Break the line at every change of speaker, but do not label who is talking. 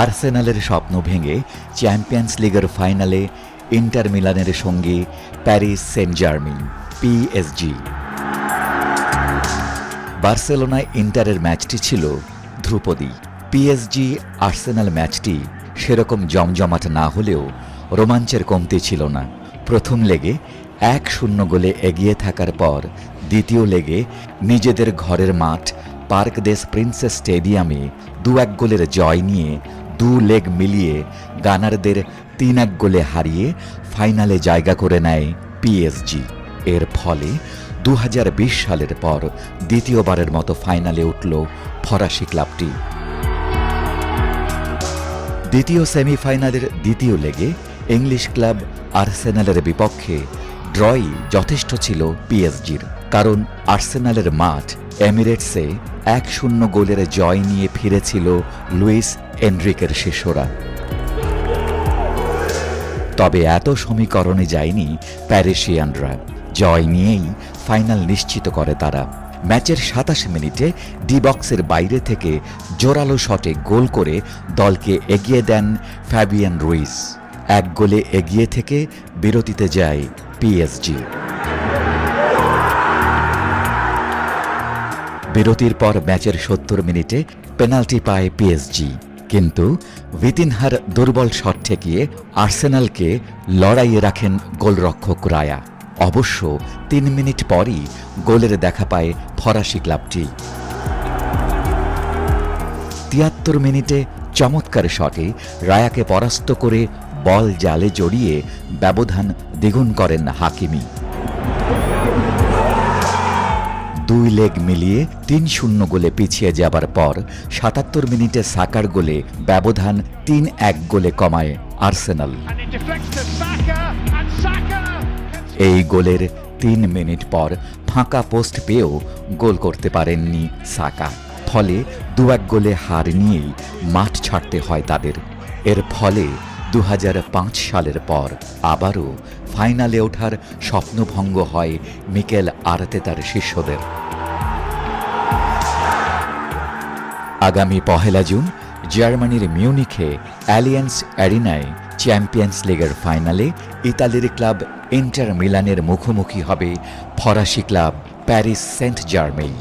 আর্সেনালের স্বপ্ন ভেঙে চ্যাম্পিয়ন্স লিগের ফাইনালে ইন্টার মিলানের সঙ্গে প্যারিস সেন্ট জার্মি পিএসজি বার্সেলোনায় ইন্টারের ম্যাচটি ছিল ধ্রুপদী। পিএসজি আর্সেনাল ম্যাচটি সেরকম জমজমাট না হলেও রোমাঞ্চের কমতি ছিল না। প্রথম লেগে এক শূন্য গোলে এগিয়ে থাকার পর দ্বিতীয় লেগে নিজেদের ঘরের মাঠ পার্ক দেশ প্রিন্সেস স্টেডিয়ামে দু এক গোলের জয় নিয়ে দু লেগ মিলিয়ে গানারদের তিন এক গোলে হারিয়ে ফাইনালে জায়গা করে নেয় পিএসজি এর ফলে দু হাজার বিশ সালের পর দ্বিতীয়বারের মতো ফাইনালে উঠল ফরাসি ক্লাবটি। দ্বিতীয় সেমিফাইনালের দ্বিতীয় লেগে ইংলিশ ক্লাব আর্সেনালের বিপক্ষে ড্রই যথেষ্ট ছিল পিএসজির কারণ আর্সেনালের মাঠ এমিরেটসে এক শূন্য গোলের জয় নিয়ে ফিরেছিল লুইস এনরিকের শিষ্যরা। তবে এত সমীকরণে যায়নি প্যারিসিয়ানরা। জয় নিয়েই ফাইনাল নিশ্চিত করে তারা। ম্যাচের সাতাশ মিনিটে ডি বক্সের বাইরে থেকে জোরালো শটে গোল করে দলকে এগিয়ে দেন ফ্যাবিয়ান রুইস। এক গোলে এগিয়ে থেকে বিরতিতে যায় পিএসজি বিরতির পর ম্যাচের সত্তর মিনিটে পেনাল্টি পায় পিএসজি কিন্তু ভিতিনহার দুর্বল শট ঠেকিয়ে আর্সেনালকে লড়াইয়ে রাখেন গোলরক্ষক রায়া। অবশ্য তিন মিনিট পরই গোলের দেখা পায় ফরাসি ক্লাবটি। তিয়াত্তর মিনিটে চমৎকার শটে রায়াকে পরাস্ত করে বল জালে জড়িয়ে ব্যবধান দ্বিগুণ করেন হাকিমি। দুই লেগ মিলিয়ে তিন শূন্য গোলে পিছিয়ে যাবার পর সাতাত্তর মিনিটে সাকার গোলে ব্যবধান তিন এক গোলে কমায় আর্সেনাল. এই গোলের তিন মিনিট পর ফাঁকা পোস্ট পেয়েও গোল করতে পারেননি সাকা ফলে দু এক গোলে হার নিয়েই মাঠ ছাড়তে হয় তাদের এর ফলে দু হাজার পাঁচ সালের পর আবারও ফাইনালে ওঠার স্বপ্নভঙ্গ হয় মিকেল আরতেতার শিষ্যদের। আগামী পহেলা জুন, জার্মানির মিউনিখে অ্যালিয়েন্স অ্যারিনায় চ্যাম্পিয়ন্স লিগের ফাইনালে ইতালির ক্লাব ইন্টার মিলানের মুখোমুখি হবে ফরাসি ক্লাব প্যারিস সেন্ট জার্মেই